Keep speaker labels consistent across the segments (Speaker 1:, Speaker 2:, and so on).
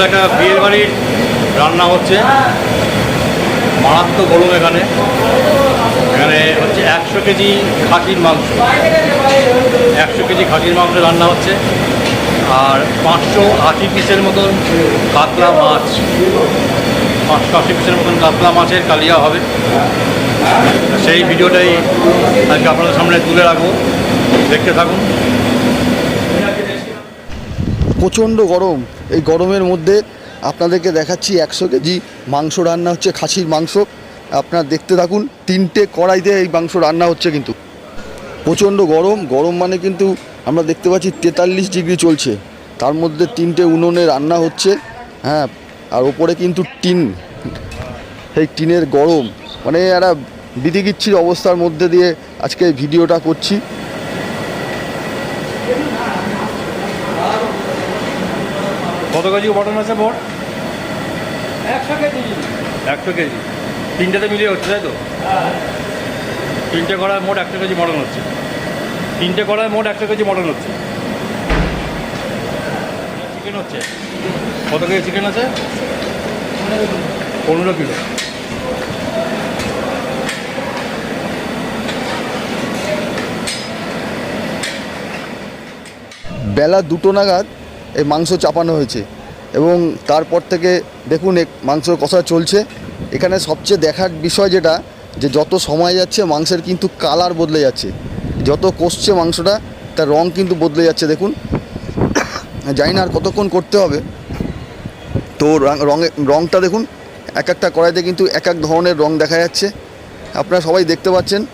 Speaker 1: বন্ধুরা একটা বিয়ের বাড়ির রান্না হচ্ছে। মারাত্মক গরম এখানে। এখানে হচ্ছে একশো কেজি খাসির মাংস। একশো কেজি খাসির মাংস রান্না হচ্ছে। আর পাঁচশো আশি পিসের মতন কাতলা মাছ। পাঁচশো আশি পিসের মতন কাতলা মাছের কালিয়া হবে। সেই ভিডিওটাই আজকে আপনাদের সামনে তুলে রাখব। দেখতে থাকুন।
Speaker 2: প্রচণ্ড গরম। এই গরমের মধ্যে আপনাদেরকে দেখাচ্ছি একশো কেজি মাংস রান্না হচ্ছে, খাসির মাংস। আপনারা দেখতে থাকুন, তিনটে কড়াইতে এই মাংস রান্না হচ্ছে কিন্তু। প্রচণ্ড গরম গরম মানে কিন্তু আমরা দেখতে পাচ্ছি তেতাল্লিশ ডিগ্রি চলছে। তার মধ্যে তিনটে উনুনে রান্না হচ্ছে হ্যাঁ আর ওপরে কিন্তু টিন। এই টিনের গরম মানে একটা বিধিকিচ্ছির অবস্থার মধ্যে দিয়ে আজকে ভিডিওটা করছি।
Speaker 1: কত কেজি মটন আছে মোট?
Speaker 3: একশো কেজি।
Speaker 1: একশো কেজি। তিনটেতে মিলিয়ে হচ্ছে তাই তো? তিনটে কড়ায় মোট একশো কেজি মটন হচ্ছে। তিনটে কড়ায় মোট একশো কেজি মটন হচ্ছে। চিকেন হচ্ছে? কত কেজি চিকেন আছে? পনেরো কিলো।
Speaker 2: বেলা দুটো নাগাদ এই মাংস চাপানো হয়েছে। এবং তারপর থেকে দেখুন মাংস কষা চলছে। এখানে সবচেয়ে দেখার বিষয় যেটা, যে যত সময় যাচ্ছে মাংসের কিন্তু কালার বদলে যাচ্ছে। যত কষছে মাংসটা, তার রং কিন্তু বদলে যাচ্ছে, দেখুন। জানি না আর কতক্ষণ করতে হবে। তো রঙে, রংটা দেখুন, এক একটা কড়াইতে কিন্তু এক এক ধরনের রং দেখা যাচ্ছে। আপনারা সবাই দেখতে পাচ্ছেন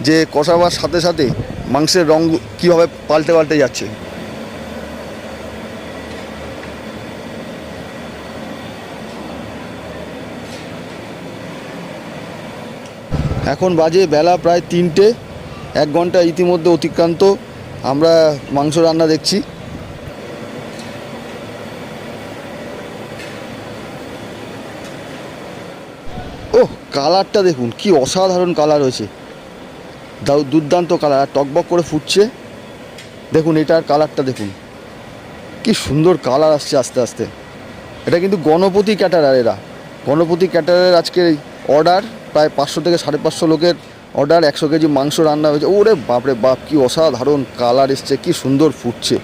Speaker 2: যে কষাবার সাথে সাথে মাংসের রং কীভাবে পাল্টে পাল্টে যাচ্ছে। এখন বাজে বেলা প্রায় তিনটে, এক ঘণ্টা ইতিমধ্যে অতিক্রান্ত। আমরা মাংস রান্না দেখছি। ওহ, কালারটা দেখুন, কি অসাধারণ কালার হয়েছে। দুর্দান্ত কালার, আর টকবক করে ফুটছে। দেখুন, এটার কালারটা দেখুন। কি সুন্দর কালার আসছে আস্তে আস্তে। এটা কিন্তু গণপতি ক্যাটারার এরা গণপতি ক্যাটারের আজকের এই অর্ডার। প্রায় পাঁচশো থেকে সাড়ে পাঁচশো লোকের অর্ডার একশো কেজি মাংস রান্না হয়েছে। ওরে বাপরে বাপ, কি অসাধারণ কালার এসছে, কি সুন্দর ফুটছে।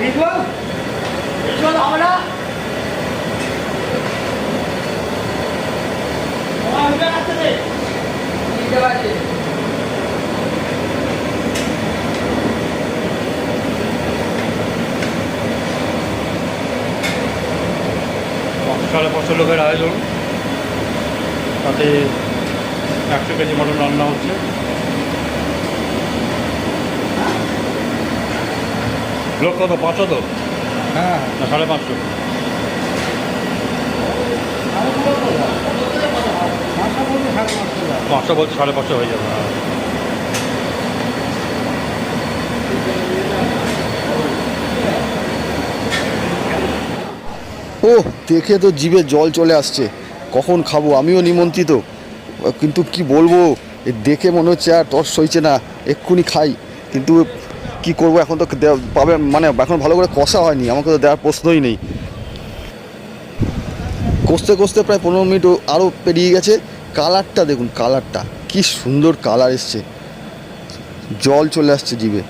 Speaker 3: ভিজুয়াল ভিজুয়াল হবে না সময় উঠে আসছে রে ঠিক আছে
Speaker 1: সাড়ে পাঁচশো লোকের আয়োজন তাতে একশো কেজি মটন রান্না হচ্ছে। লোক কত পাঁচশো তো?
Speaker 3: হ্যাঁ।
Speaker 1: সাড়ে পাঁচশো। পাঁচশো বলছে সাড়ে পাঁচশো হয়ে যাবে।
Speaker 2: ও দেখে তো জিভে জল চলে আসছে। কখন খাব? আমিও নিমন্ত্রিত। কিন্তু কি বলব? দেখে মনে হচ্ছে আর তর সইছে না। এক্ষুনি খাই। কিন্তু কি করব? এখন তো পাবে মানে এখন ভালো করে কষা হয়নি। আমাকে তো দেওয়ার প্রশ্নই নেই। কষতে কষতে প্রায় পনেরো মিনিট আরও পেরিয়ে গেছে। কালারটা দেখুন, কালারটা। কি সুন্দর কালার এসছে। জল চলে আসছে জিভে।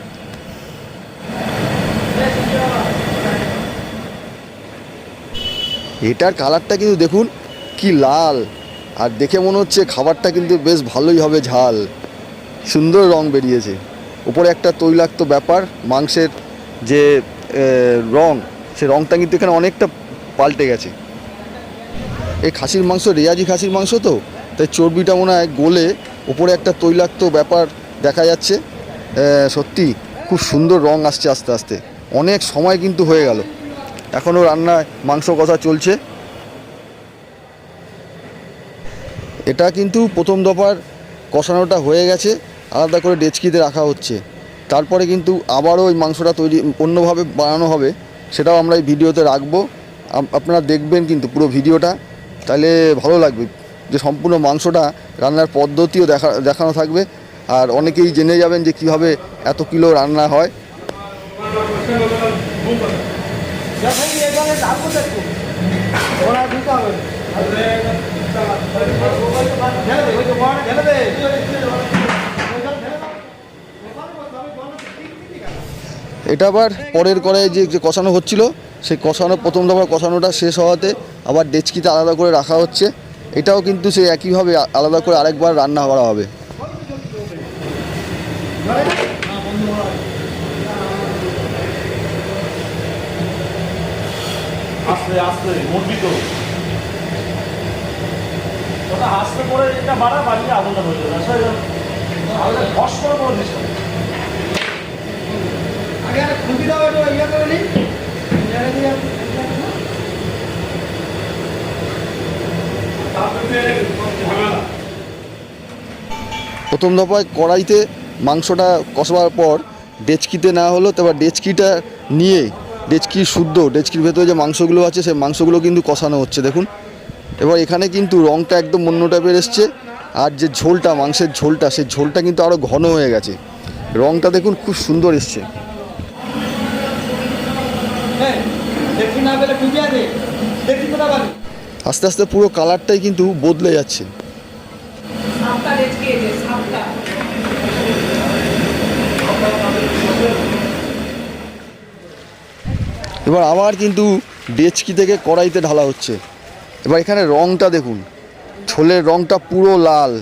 Speaker 2: এটার কালারটা কিন্তু দেখুন কি লাল। আর দেখে মনে হচ্ছে খাবারটা কিন্তু বেশ ভালোই হবে ঝাল। সুন্দর রং বেরিয়েছে। উপরে একটা তৈলাক্ত ব্যাপার, মাংসের যে রং, সে রংটা কিন্তু এখানে অনেকটা পাল্টে গেছে। এই খাসির মাংস, রেয়াজি খাসির মাংস তো? তাই চর্বিটা মনে হয় গলে উপরে একটা তৈলাক্ত ব্যাপার দেখা যাচ্ছে। সত্যি খুব সুন্দর রং আসছে আস্তে আস্তে। অনেক সময় কিন্তু হয়ে গেল। এখনও রান্নায় মাংস কষা চলছে। এটা কিন্তু প্রথম দফার কষানোটা হয়ে গেছে, আলাদা করে ডেচকিতে রাখা হচ্ছে। তারপরে কিন্তু আবারও ওই মাংসটা তৈরি, অন্যভাবে বানানো হবে, সেটাও আমরা এই ভিডিওতে রাখব। আপ- আপনারা দেখবেন কিন্তু পুরো ভিডিওটা। তাহলে ভালো লাগবে যে সম্পূর্ণ মাংসটা রান্নার পদ্ধতিও দেখা দেখানো থাকবে। আর অনেকেই জেনে যাবেন যে কীভাবে এত কিলো রান্না হয়
Speaker 3: যখন এখানে ডাকবো দেখো
Speaker 2: এটা আবার পরের কড়াইয়ে যে যে কষানো হচ্ছিল, সেই কষানো, প্রথম দফা কষানোটা শেষ হওয়াতে আবার ডেচকিতে আলাদা করে রাখা হচ্ছে। এটাও কিন্তু সেই একইভাবে আলাদা করে আরেকবার রান্না করা হবে।
Speaker 1: আস্তে আস্তে মুরগি তো। ওটা আস্তে করে এটা বাড়া বাড়িয়ে আগুনটা হয়ে যাবে আসলে আগুনটা ফস করে করে দিস
Speaker 3: আগে একটা খুঁটি দাও একটু ইয়ে করে নি
Speaker 2: প্রথম দফায় কড়াইতে মাংসটা কষবার পর ডেচকিতে না হলো তারপর ডেচকিটা নিয়ে ডেচকি শুদ্ধ, ডেচকির ভেতরে যে মাংসগুলো আছে, সেই মাংসগুলো কিন্তু কষানো হচ্ছে, দেখুন। এবার এখানে কিন্তু রঙটা একদম অন্য টাইপের এসছে, আর যে ঝোলটা, মাংসের ঝোলটা, সেই ঝোলটা কিন্তু আরও ঘন হয়ে গেছে। রঙটা দেখুন খুব সুন্দর এসছে। আস্তে আস্তে পুরো কালারটাই কিন্তু বদলে যাচ্ছে। এবার আবার কিন্তু ডেচকি থেকে কড়াইতে ঢালা হচ্ছে। এবার এখানে রঙটা দেখুন ছোলের রঙটা পুরো লাল।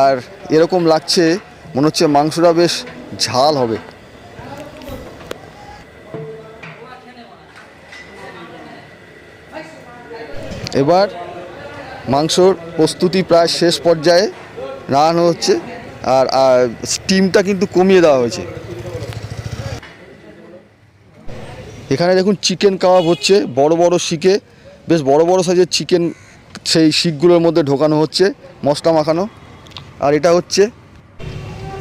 Speaker 2: আর এরকম লাগছে, মনে হচ্ছে মাংসটা বেশ ঝাল হবে। এবার মাংসর প্রস্তুতি প্রায় শেষ পর্যায়ে রান্নানো হচ্ছে, আর স্টিমটা কিন্তু কমিয়ে দেওয়া হয়েছে। এখানে দেখুন চিকেন কাবাব হচ্ছে, বড় বড় শিকে, বেশ বড় বড় সাইজের চিকেন সেই শিকগুলোর মধ্যে ঢোকানো হচ্ছে, মশলা মাখানো। আর এটা হচ্ছে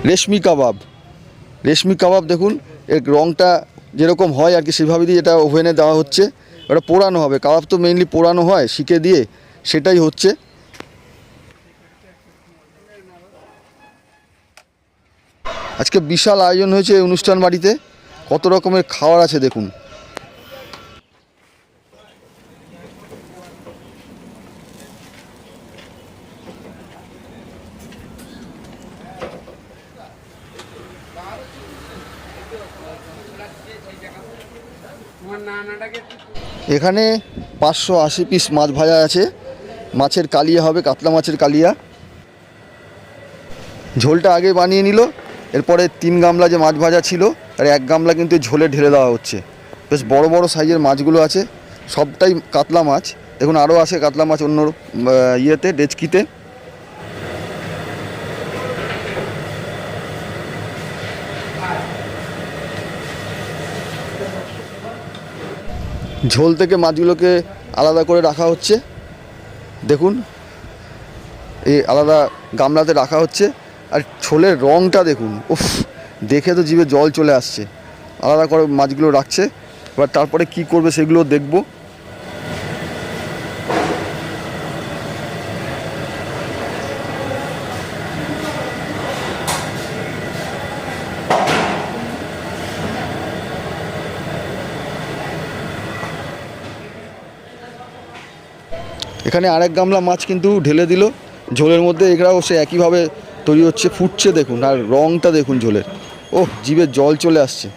Speaker 2: রেশমি কাবাব। রেশমি কাবাব দেখুন, এর রঙটা যেরকম হয় আর কি সেভাবে দিয়ে এটা ওভেনে দেওয়া হচ্ছে। ওটা পোড়ানো হবে, কাবাব তো মেইনলি পোড়ানো হয় শিকে দিয়ে, সেটাই হচ্ছে। আজকে বিশাল আয়োজন হয়েছে এই অনুষ্ঠান বাড়িতে, কত রকমের খাবার আছে দেখুন। এখানে পাঁচশো আশি পিস মাছ ভাজা আছে। মাছের কালিয়া হবে, কাতলা মাছের কালিয়া। ঝোলটা আগে বানিয়ে নিল, এরপরে তিন গামলা যে মাছ ভাজা ছিল, আর এক গামলা কিন্তু ঝোলে ঢেলে দেওয়া হচ্ছে। বেশ বড় বড় সাইজের মাছগুলো আছে, সবটাই কাতলা মাছ। দেখুন আরও আছে কাতলা মাছ অন্য ইয়েতে, ডেচকিতে। ঝোল থেকে মাছগুলোকে আলাদা করে রাখা হচ্ছে। দেখুন, এই আলাদা গামলাতে রাখা হচ্ছে। আর ছোলের রঙটা দেখুন, উফ, দেখে তো জীবে জল চলে আসছে। আলাদা করে মাছগুলো রাখছে। এবার তারপরে কি করবে সেগুলো দেখব। এখানে আরেক গামলা মাছ কিন্তু ঢেলে দিল। ঝোলের মধ্যে এগুলাও সে একইভাবে তৈরি হচ্ছে। ফুটছে দেখুন, আর রঙটা দেখুন ঝোলের। ওহ, জিভে জল চলে আসছে।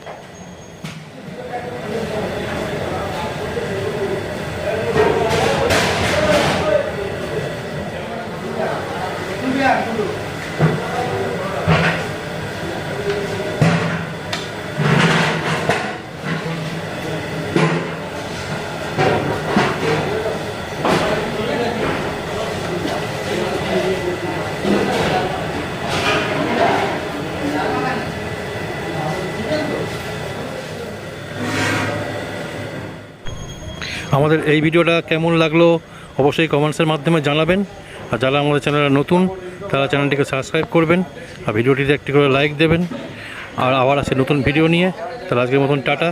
Speaker 4: আমাদের এই ভিডিওটা কেমন লাগল অবশ্যই কমেন্টসের মাধ্যমে জানাবেন। আর যারা আমাদের চ্যানেলে নতুন, তারা চ্যানেলটিকে সাবস্ক্রাইব করবেন আর ভিডিওটিতে একটি করে লাইক দেবেন। আর আবার আছে নতুন ভিডিও নিয়ে। তাহলে আজকের মতন টাটা।